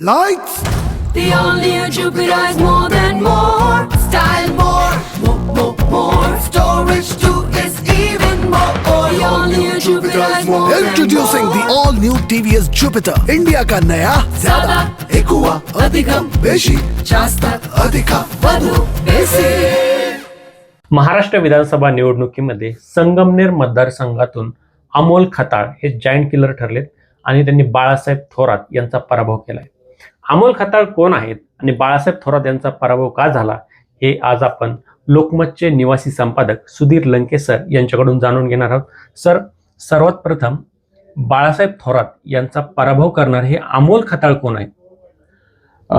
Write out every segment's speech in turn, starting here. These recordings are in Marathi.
Lights, The only Jupiter is more than more. Style more, more, more, more. Storage too is even more. The only Jupiter is more than introducing the more. all new TVS Jupiter, India का नया ज्यादा, एकुआ अधिकम, बेशी जास्त, अधिका વધુ, बेसी. महाराष्ट्र विधानसभा निवडणुकीमध्ये संगमनेर मतदारसंघातून अमोल खताळ हे जायंट किलर ठरलेत आणि त्यांनी बाळासाहेब थोरात यांचा पराभव केलाय अमोल खताळ कोण आहेत आणि बाळासाहेब थोरात यांचा पराभव का झाला हे आज आपण लोकमतचे निवासी संपादक सुधीर लंके सर यांच्याकडून जाणून घेणार आहोत. सर सर्वात प्रथम बाळासाहेब थोरात यांचा पराभव करणार हे अमोल खताळ कोण आहेत? अ,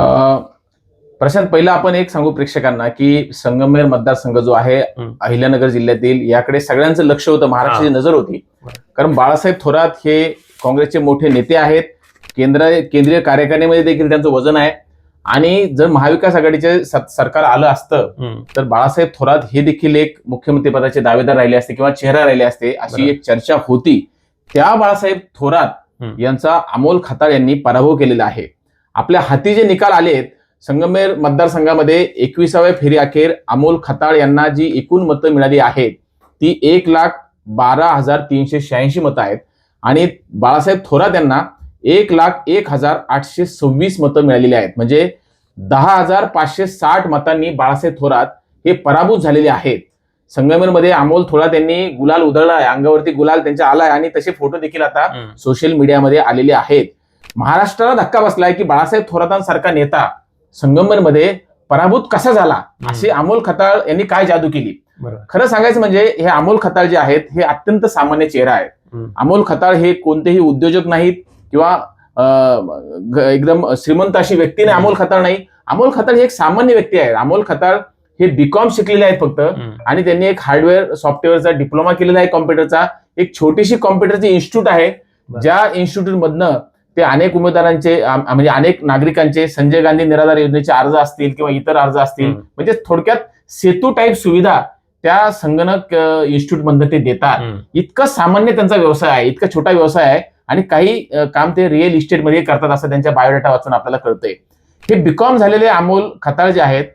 प्रशांत पहिला आपण एक सांगू प्रेक्षकांना की संगमनेर मतदारसंघ जो आहे. अहिल्यानगर जिल्ह्यातील याकडे सगळ्यांचं लक्ष होतं महाराष्ट्राची नजर होती. कारण बाळासाहेब थोरात हे काँग्रेसचे मोठे नेते आहेत. केंद्र केंद्रीय कार्यकारिणीमध्ये देखील त्यांचं वजन आहे. आणि जर महाविकास आघाडीचे सरकार आलं असतं तर बाळासाहेब थोरात हे देखील एक मुख्यमंत्री पदाचे दावेदार राहिले असते किंवा चेहरा राहिले असते अशी. एक चर्चा होती. त्या बाळासाहेब थोरात. यांचा अमोल खताळ यांनी पराभव केलेला आहे. आपल्या हाती जे निकाल आलेत संगमेर मतदारसंघामध्ये एकविसाव्या फेरी अखेर अमोल खताळ यांना जी एकूण मतं मिळाली आहेत ती एक लाख बारा हजार तीनशे शहाऐंशी मतं आहेत. आणि बाळासाहेब थोरात यांना एक लाख एक हजार आठशे सव्वीस मतं मिळालेली आहेत. म्हणजे दहा हजार पाचशे साठ मतांनी बाळासाहेब थोरात हे पराभूत झालेले आहेत. संगमेरमध्ये अमोल थोरात यांनी गुलाल उधळला आहे अंगावरती गुलाल त्यांच्या आलाय आणि तसे फोटो देखील आता सोशल मीडियामध्ये आलेले आहेत. महाराष्ट्राला धक्का बसलाय की बाळासाहेब थोरातांसारखा नेता संगमरमध्ये पराभूत कसा झाला? अशी अमोल खताळ यांनी काय जादू केली? खरं सांगायचं म्हणजे हे अमोल खताळ जे आहेत हे अत्यंत सामान्य चेहरा आहेत. हम्म, अमोल खताळ हे कोणतेही उद्योजक नाहीत. किंवा एकदम श्रीमंत अशी व्यक्ती नाही अमोल खताळ नाही. अमोल खताळ हे एक सामान्य व्यक्ती आहे. अमोल खताळ हे बीकॉम शिकलेले आहेत फक्त. आणि त्यांनी एक हार्डवेअर सॉफ्टवेअरचा डिप्लोमा केलेला आहे कॉम्प्युटरचा एक छोटीशी कॉम्प्युटरची इन्स्टिट्यूट आहे. ज्या इन्स्टिट्यूट मधनं ते अनेक उमेदवारांचे म्हणजे अनेक नागरिकांचे संजय गांधी निराधार योजनेचे अर्ज असतील किंवा इतर अर्ज असतील. म्हणजे थोडक्यात सेतू टाईप सुविधा त्या संगणक इन्स्टिट्यूट मधनं ते देतात. इतकं सामान्य त्यांचा व्यवसाय आहे इतका छोटा व्यवसाय आहे. आणि काही काम ते रिअल इस्टेटमध्ये करतात असं त्यांच्या बायोडेटा वाचून आपल्याला कळतंय. हे बीकॉम झालेले अमोल खताळ जे आहेत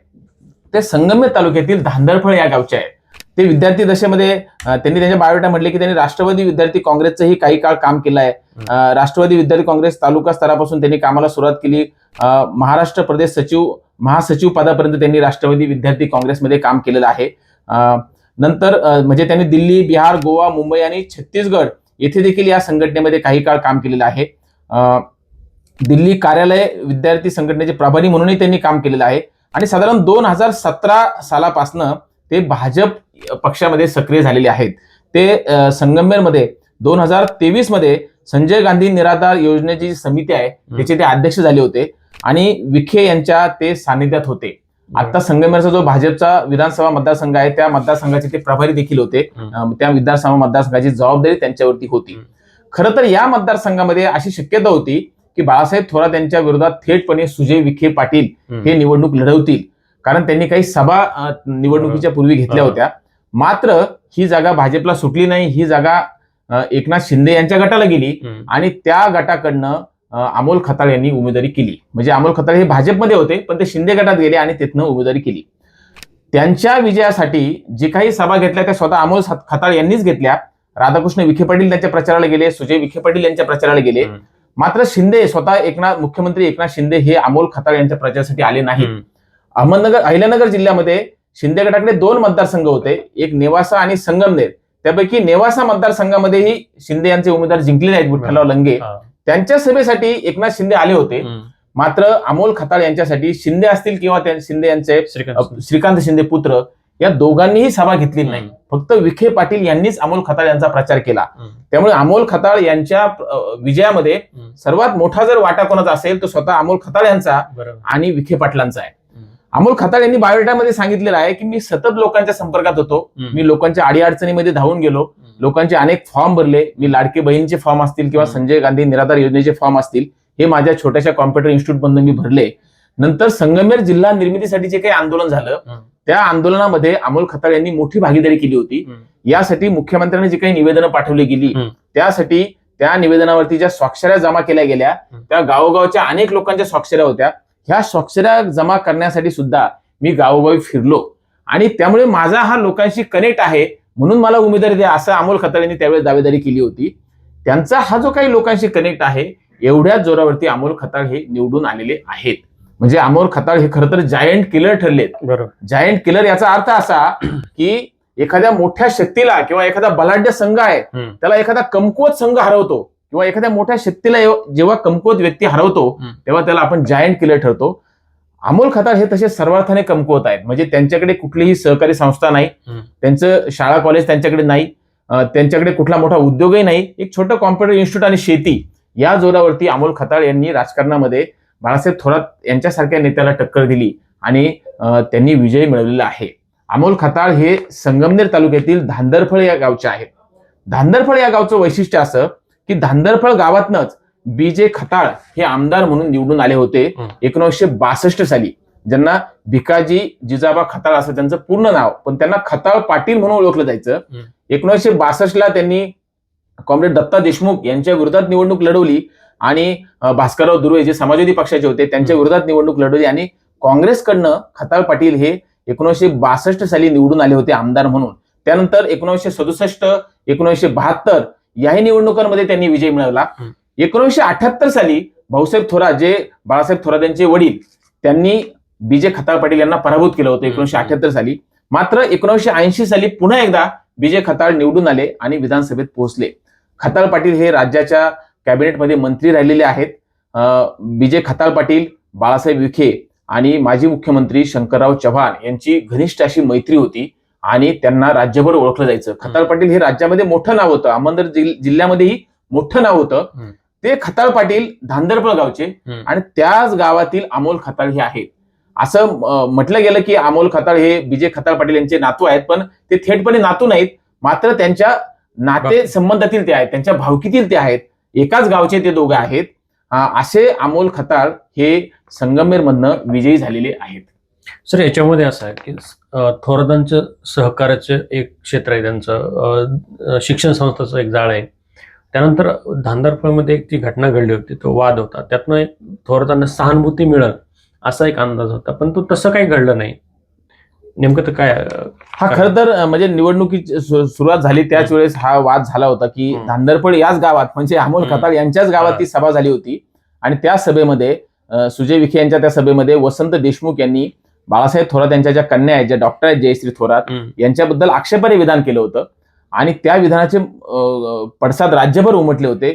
ते संगमेर तालुक्यातील धांदरफळ या गावचे आहेत. ते विद्यार्थी दशेमध्ये त्यांनी त्यांच्या बायोडेटा म्हटले की त्यांनी राष्ट्रवादी विद्यार्थी काँग्रेसचंही काही काळ काम केलं आहे राष्ट्रवादी विद्यार्थी काँग्रेस तालुका स्तरापासून त्यांनी कामाला सुरुवात केली. महाराष्ट्र प्रदेश सचिव महासचिव पदापर्यंत त्यांनी राष्ट्रवादी विद्यार्थी काँग्रेसमध्ये काम केलेलं आहे. नंतर म्हणजे त्यांनी दिल्ली बिहार गोवा मुंबई आणि छत्तीसगड येथे देखील या संघटनेमध्ये काही काळ काम केलेलं आहे. दिल्ली कार्यालय विद्यार्थी संघटनेचे प्रभारी म्हणूनही त्यांनी काम केलेलं आहे. आणि साधारण दोन हजार सतरा सालापासनं ते भाजप पक्षामध्ये सक्रिय झालेले आहेत. ते संगमेरमध्ये दोन हजार तेवीसमध्ये संजय गांधी निराधार योजनेची जी समिती आहे. त्याचे ते अध्यक्ष झाले होते. आणि विखे यांच्या ते सानिध्यात होते. आता संगमेरचा जो भाजपचा विधानसभा मतदारसंघ आहे त्या मतदारसंघाचे ते प्रभारी देखील होते. त्या विधानसभा मतदारसंघाची जबाबदारी त्यांच्यावरती होती. खरं तर या मतदारसंघामध्ये अशी शक्यता होती की बाळासाहेब थोरात यांच्या विरोधात थेटपणे सुजय विखे पाटील हे. निवडणूक लढवतील. कारण त्यांनी काही सभा निवडणुकीच्या पूर्वी घेतल्या. होत्या. मात्र ही जागा भाजपला सुटली नाही. ही जागा एकनाथ शिंदे यांच्या गटाला गेली. आणि त्या गटाकडनं अमोल खताळ यांनी उमेदवारी केली. म्हणजे अमोल खताळ हे भाजपमध्ये होते पण ते शिंदे गटात गेले आणि तिथनं उमेदवारी केली. त्यांच्या विजयासाठी जी काही सभा घेतल्या त्या स्वतः अमोल खताळ यांनीच घेतल्या. राधाकृष्ण विखे पाटील त्यांच्या प्रचाराला गेले सुजय विखे पाटील यांच्या प्रचाराला गेले. मात्र शिंदे स्वतः एकनाथ मुख्यमंत्री एकनाथ शिंदे हे अमोल खताळ यांच्या प्रचारासाठी आले नाहीत. अहमदनगर अहिल्यानगर जिल्ह्यामध्ये शिंदे गटाकडे दोन मतदारसंघ होते. एक नेवासा आणि संगमनेर. त्यापैकी नेवासा मतदारसंघामध्येही शिंदे यांचे उमेदवार जिंकले नाहीत विठ्ठलराव लंगे. त्यांच्या सभेसाठी एकनाथ शिंदे आले होते. मात्र अमोल खताळ यांच्यासाठी शिंदे असतील किंवा त्या शिंदे यांचे श्रीकांत शिंदे. पुत्र या दोघांनीही सभा घेतली नाही. फक्त विखे पाटील यांनीच अमोल खताळ यांचा प्रचार केला. त्यामुळे अमोल खताळ यांच्या विजयामध्ये सर्वात मोठा जर वाटा कोणाचा असेल तो स्वतः अमोल खताळ यांचा आणि विखे पाटलांचा आहे. अमोल खताळ यांनी बायोडेटामध्ये सांगितलेलं आहे की मी सतत लोकांच्या संपर्कात होतो मी लोकांच्या अडीअडचणीमध्ये धावून गेलो लोकांचे अनेक फॉर्म भरले मी लाडके बहीणचे फॉर्म असतील किंवा. संजय गांधी निराधार योजनेचे फॉर्म असतील हे माझ्या छोट्याशा कॉम्प्युटर इन्स्टिट्यूट मधून मी भरले नंतर संगमेर जिल्हा निर्मितीसाठी जे काही आंदोलन झालं. त्या आंदोलनामध्ये अमोल खताळ यांनी मोठी भागीदारी केली होती. यासाठी मुख्यमंत्र्यांनी जी काही निवेदनं पाठवली गेली. त्यासाठी त्या निवेदनावरती ज्या स्वाक्षऱ्या जमा केल्या गेल्या. त्या गावोगावच्या अनेक लोकांच्या स्वाक्षऱ्या होत्या ह्या स्वाक्षऱ्या जमा करण्यासाठी सुद्धा मी गावोगावी फिरलो. आणि त्यामुळे माझा हा लोकांशी कनेक्ट आहे म्हणून मला उमेदवारी द्या असं अमोल खताळेंनी त्यावेळेस दावेदारी केली होती. त्यांचा हा जो काही लोकांशी कनेक्ट आहे एवढ्याच जोरावरती अमोल खताळ हे निवडून आलेले आहेत. म्हणजे अमोल खताळ हे खरं तर जायंट किलर ठरलेत. बरोबर. जायंट किलर याचा अर्थ असा की एखाद्या मोठ्या शक्तीला किंवा एखादा बलाढ्य संघ आहे. त्याला एखादा कमकुवत संघ हरवतो. किंवा एखाद्या मोठ्या शक्तीला जेव्हा कमकुवत व्यक्ती हरवतो. तेव्हा त्याला आपण जायंट किलर ठरतो अमोल खताळ हे तसे सर्वार्थाने कमकुवत आहेत म्हणजे त्यांच्याकडे कुठलीही सहकारी संस्था नाही. त्यांचं शाळा कॉलेज त्यांच्याकडे नाही त्यांच्याकडे कुठला मोठा उद्योगही नाही एक छोटं कॉम्प्युटर इन्स्टिट्यूट आणि शेती या जोरावरती अमोल खताळ यांनी राजकारणामध्ये बाळासाहेब थोरात यांच्यासारख्या नेत्याला टक्कर दिली आणि त्यांनी विजय मिळवलेला आहे अमोल खताळ हे संगमनेर तालुक्यातील धांदरफळ या गावचे आहेत धांदरफळ या गावचं वैशिष्ट्य असं की धांदरफळ गावातनच बी जे खताळ हे आमदार म्हणून निवडून आले होते. एकोणीसशे बासष्ट साली ज्यांना भिकाजी जिजाबा खताळ असं त्यांचं पूर्ण नाव पण त्यांना खताळ पाटील म्हणून ओळखलं जायचं. एकोणीसशे बासष्टला त्यांनी कॉम्रेड दत्ता देशमुख यांच्या विरोधात निवडणूक लढवली आणि भास्करराव दुर्वे जे समाजवादी पक्षाचे होते त्यांच्या. विरोधात निवडणूक लढवली आणि काँग्रेसकडनं खताळ पाटील हे एकोणीसशे बासष्ट साली निवडून आले होते आमदार म्हणून त्यानंतर एकोणीसशे सदुसष्ट एकोणीसशे बहात्तर याही निवडणुकांमध्ये त्यांनी विजय मिळवला. एकोणीसशे अठ्याहत्तर साली भाऊसाहेब थोरात जे बाळासाहेब थोरात यांचे वडील त्यांनी बीजे खताळ पाटील यांना पराभूत केलं होतं एकोणीसशे हं. अठ्याहत्तर साली. मात्र एकोणीसशे ऐंशी साली पुन्हा एकदा बीजे खताळ निवडून आले आणि विधानसभेत पोहोचले. खताळ पाटील हे राज्याच्या कॅबिनेटमध्ये मंत्री राहिलेले आहेत. बीजे खताळ पाटील बाळासाहेब विखे आणि माजी मुख्यमंत्री शंकरराव चव्हाण यांची घनिष्ठ अशी मैत्री होती. आणि त्यांना राज्यभर ओळखलं जायचं. खताळ पाटील हे राज्यामध्ये मोठं नाव होतं. अहमदनगर जिल- जिल्ह्यामध्येही मोठं नाव होतं. ते खताळ पाटील धांदरफळ गावचे. आणि त्याच गावातील अमोल खताळ हे आहेत. असं म्हटलं गेलं की अमोल खताळ हे विजय खताळ पाटील यांचे नातू आहेत पण ते थेटपणे नातू नाहीत. मात्र त्यांच्या नाते संबंधातील ते आहेत. त्यांच्या भावकीतील ते आहेत. एकाच गावचे ते दोघे आहेत. असे अमोल खताळ हे संगमेर मधनं विजयी झालेले आहेत. सर याच्यामध्ये असं आहे की अं, थोरातांचं सहकार्याचं एक क्षेत्र आहे त्यांचं. शिक्षण संस्थेचं एक जाळ आहे. त्यानंतर धांदरफळमध्ये एक ती घटना घडली होती तो वाद होता. त्यातनं एक थोरातांना सहानुभूती मिळेल असा एक अंदाज होता. पण तो तसं काही घडलं नाही. नेमकं तर काय हा खरं तर म्हणजे निवडणुकीची सुरुवात झाली त्याच वेळेस हा वाद झाला होता की. धांदरपड याच गावात म्हणजे अमोल. खताळ यांच्याच गावात ती सभा झाली होती. आणि त्या सभेमध्ये सुजय विखे यांच्या त्या सभेमध्ये वसंत देशमुख यांनी बाळासाहेब थोरात यांच्या ज्या कन्या आहेत ज्या डॉक्टर आहेत जयश्री थोरात यांच्याबद्दल आक्षेपार्ह विधान केलं होतं. आणि त्या विधानाचे पडसाद राज्यभर उमटले होते.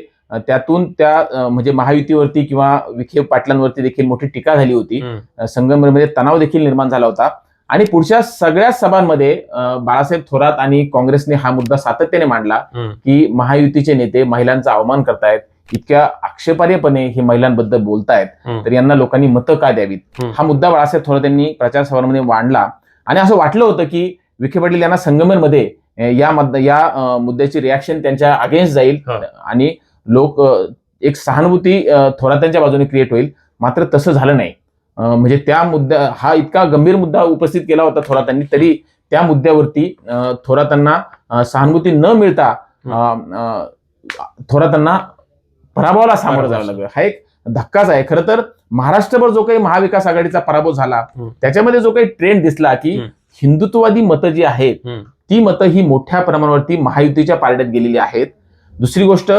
त्यातून त्या म्हणजे महायुतीवरती किंवा विखे पाटलांवरती देखील मोठी टीका झाली होती. हम्म, संगममध्ये तणाव देखील निर्माण झाला होता. आणि पुढच्या सगळ्या सभांमध्ये बाळासाहेब थोरात आणि काँग्रेसने हा मुद्दा सातत्याने मांडला की महायुतीचे नेते महिलांचा अवमान करतायत. इतक्या आक्षेपार्हपणे हे महिलांबद्दल बोलतायत. तर यांना लोकांनी मतं का द्यावीत. हा मुद्दा बाळासाहेब थोरात यांनी प्रचार सभांमध्ये मांडला आणि असं वाटलं होतं की विखे पाटील यांना संगमेरमध्ये अं, या या मुद्द्याची रिॲक्शन त्यांच्या अगेन्स्ट जाईल. आणि लोक एक सहानुभूती थोरातांच्या बाजूने क्रिएट होईल मात्र तसं झालं नाही म्हणजे त्या मुद्दा हा इतका गंभीर मुद्दा उपस्थित केला होता थोरातांनी तरी त्या मुद्द्यावरती थोरातांना सहानुभूती न मिळता थोरातांना पराभवाला सामोरं जावं लागलं हा एक धक्काच आहे खरं तर महाराष्ट्रभर जो काही महाविकास आघाडीचा पराभव झाला. त्याच्यामध्ये जो काही ट्रेंड दिसला की. हिंदुत्ववादी मतं जी आहेत. ती मतं ही मोठ्या प्रमाणावरती महायुतीच्या पारड्यात गेलेली आहेत दुसरी गोष्ट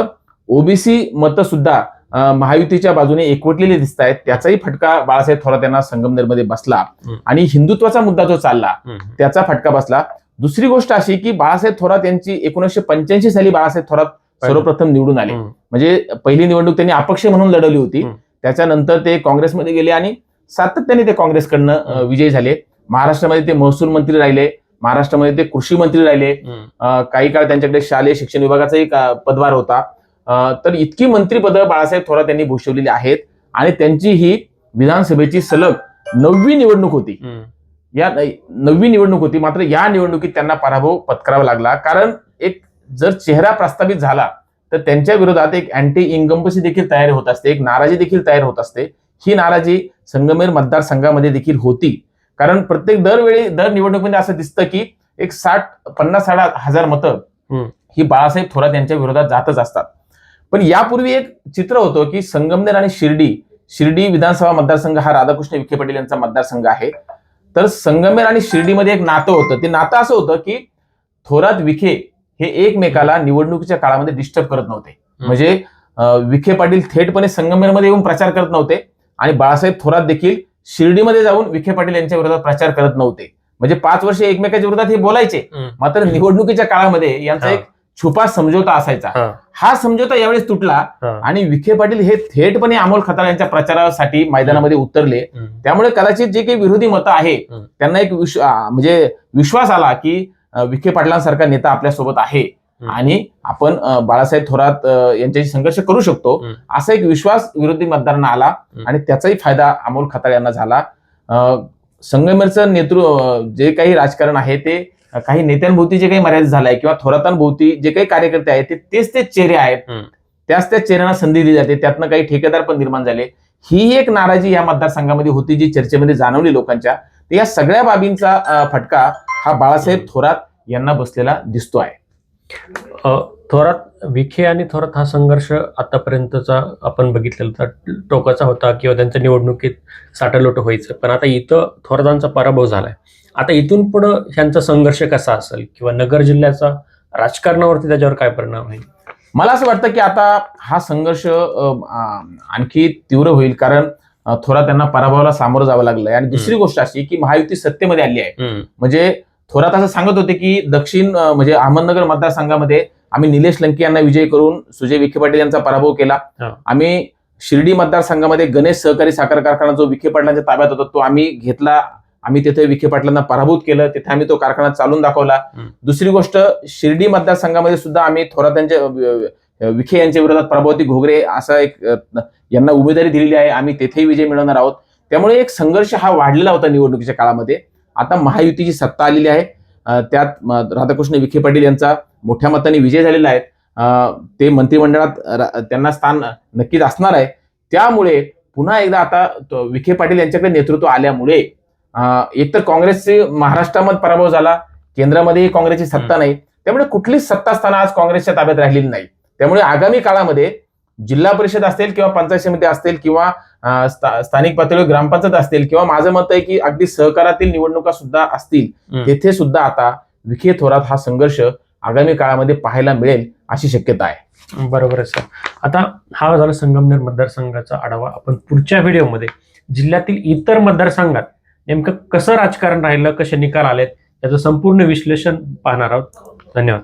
ओबीसी मतं सुद्धा महायुतीच्या बाजूने एकवटलेली दिसत आहेत त्याचाही फटका बाळासाहेब थोरात यांना संगमनेरमध्ये बसला. आणि हिंदुत्वाचा मुद्दा जो चालला. त्याचा फटका बसला दुसरी गोष्ट अशी की बाळासाहेब थोरात यांची एकोणीसशे पंच्याऐंशी साली बाळासाहेब थोरात सर्वप्रथम निवडून आले. म्हणजे पहिली निवडणूक त्यांनी अपक्ष म्हणून लढवली होती. त्याच्यानंतर ते काँग्रेसमध्ये गेले आणि सातत्याने ते काँग्रेसकडनं. विजयी झाले. महाराष्ट्रामध्ये ते महसूल मंत्री राहिले. महाराष्ट्रामध्ये ते कृषी मंत्री राहिले. काही काळ त्यांच्याकडे शालेय शिक्षण विभागाचाही पदभार होता. तर इतकी मंत्रीपदं बाळासाहेब थोरात यांनी भूषवलेली आहेत आणि त्यांची ही विधानसभेची सलग नववी निवडणूक होती. या नववी निवडणूक होती. मात्र या निवडणुकीत त्यांना पराभव पत्करावा लागला. कारण एक जर चेहरा प्रस्थापित झाला तर त्यांच्या विरोधात एक अँटी इन्कम्पसी देखील तयार होत असते एक नाराजी देखील तयार होत असते. ही नाराजी संगमेर मतदारसंघामध्ये देखील होती. कारण प्रत्येक दरवेळी दर निवडणुकीमध्ये असं दिसतं की एक साठ पन्नास साठ हजार मतं. ही बाळासाहेब थोरात यांच्या विरोधात जातच असतात. पण यापूर्वी एक चित्र होतं की संगमनेर आणि शिर्डी शिर्डी विधानसभा मतदारसंघ हा राधाकृष्ण विखे पाटील यांचा मतदारसंघ आहे. तर संगमनेर आणि शिर्डीमध्ये एक नातं होतं. ते नातं असं होतं की थोरात विखे हे एकमेकाला निवडणुकीच्या काळामध्ये डिस्टर्ब करत नव्हते म्हणजे विखे पाटील थेटपणे संगमनेरमध्ये येऊन प्रचार करत नव्हते आणि बाळासाहेब थोरात देखील शिर्डीमध्ये जाऊन विखे पाटील यांच्या विरोधात प्रचार करत नव्हते म्हणजे पाच वर्ष एकमेकाच्या विरोधात हे बोलायचे. मात्र निवडणुकीच्या काळामध्ये यांचा. एक छुपा समझोता असायचा हा, समझोता यावेळेस तुटला. आणि विखे पाटील हे थेटपणे अमोल खताळ यांच्या प्रचारासाठी मैदानामध्ये उतरले. त्यामुळे कदाचित जे काही विरोधी मतं आहे. त्यांना एक म्हणजे विश्वास आला की विखे पाटलांसारखा नेता आपल्यासोबत आहे. आणि आपण बाळासाहेब थोरात यांच्याशी संघर्ष करू शकतो. असा एक विश्वास विरोधी मतदारांना आला. आणि त्याचाही फायदा अमोल खताळ यांना झाला संगमेरचं नेतृत्व जे काही राजकारण आहे ते काही नेत्यांभोवती जे काही मर्यादित झालंय किंवा थोरातांभोवती जे काही कार्यकर्ते आहेत ते तेच तेच चेहरे आहेत. त्याच त्याच चेहऱ्यांना संधी दिली जाते त्यातनं काही ठेकेदार पण निर्माण झाले ही एक नाराजी या मतदारसंघामध्ये होती जी चर्चेमध्ये जाणवली लोकांच्या या सगळ्या बाबींचा फटका हा बाळासाहेब थोरात यांना बसलेला दिसतो आहे. थोरात विखे आणि थोरात हा संघर्ष आतापर्यंतचा आपण बघितलेला टोकाचा होता किंवा त्यांच्या निवडणुकीत साठलोट व्हायचं. पण आता इथं थोरातांचा पराभव झालाय. आता इथून पुढं ह्यांचा संघर्ष कसा असेल किंवा नगर जिल्ह्याचा राजकारणावरती त्याच्यावर काय परिणाम होईल? मला असं वाटतं की आता हा संघर्ष आणखी तीव्र होईल कारण थोरात यांना पराभवाला सामोरं जावं लागलंय. आणि दुसरी गोष्ट अशी की महायुती सत्तेमध्ये आली आहे. म्हणजे थोरात असं सांगत होते की दक्षिण म्हणजे अहमदनगर मतदारसंघामध्ये आम्ही निलेश लंके यांना विजय करून सुजय विखे पाटील यांचा पराभव केला. आम्ही शिर्डी मतदारसंघामध्ये गणेश सहकारी साखर कारखाना जो विखे पाटलांच्या ताब्यात होता तो आम्ही घेतला. आम्ही तिथे विखे पाटलांना पराभूत केलं. तिथे आम्ही तो कारखाना चालून दाखवला. दुसरी गोष्ट शिर्डी मतदारसंघामध्ये सुद्धा आम्ही थोरात यांच्या विखे यांच्या विरोधात प्रभावती घोगरे असा एक यांना उमेदवारी दिलेली आहे. आम्ही तेथेही विजय मिळवणार आहोत. त्यामुळे एक संघर्ष हा वाढलेला होता निवडणुकीच्या काळामध्ये. आता महायुतीची सत्ता आलेली आहे. त्यात राधाकृष्ण विखे पाटील यांचा मोठ्या मताने विजय झालेला आहे. ते मंत्रिमंडळात त्यांना स्थान नक्कीच असणार आहे. त्यामुळे पुन्हा एकदा आता विखे पाटील यांच्याकडे नेतृत्व आल्यामुळे एकतर काँग्रेसचे महाराष्ट्रामध्ये पराभव झाला केंद्रामध्येही काँग्रेसची सत्ता नाही. त्यामुळे कुठलीच सत्ता स्थान आज काँग्रेसच्या ताब्यात राहिलेली नाही. त्यामुळे आगामी काळामध्ये जिल्हा परिषद असेल किंवा पंचायत समिती असतील किंवा स्था- स्थानिक पातळीवर ग्रामपंचायत असतील किंवा माझं मत आहे की अगदी सहकारातील निवडणुका सुद्धा असतील. तेथे सुद्धा आता विखे थोरात हा संघर्ष आगामी काळामध्ये पाहायला मिळेल अशी शक्यता आहे. बरोबर आहे सर. आता हा झाला संगमनेर मतदारसंघाचा आढावा. आपण पुढच्या व्हिडिओमध्ये जिल्ह्यातील इतर मतदारसंघात नेमकं कसं राजकारण राहिलं कसे निकाल आलेत याचं संपूर्ण विश्लेषण पाहणार आहोत. धन्यवाद.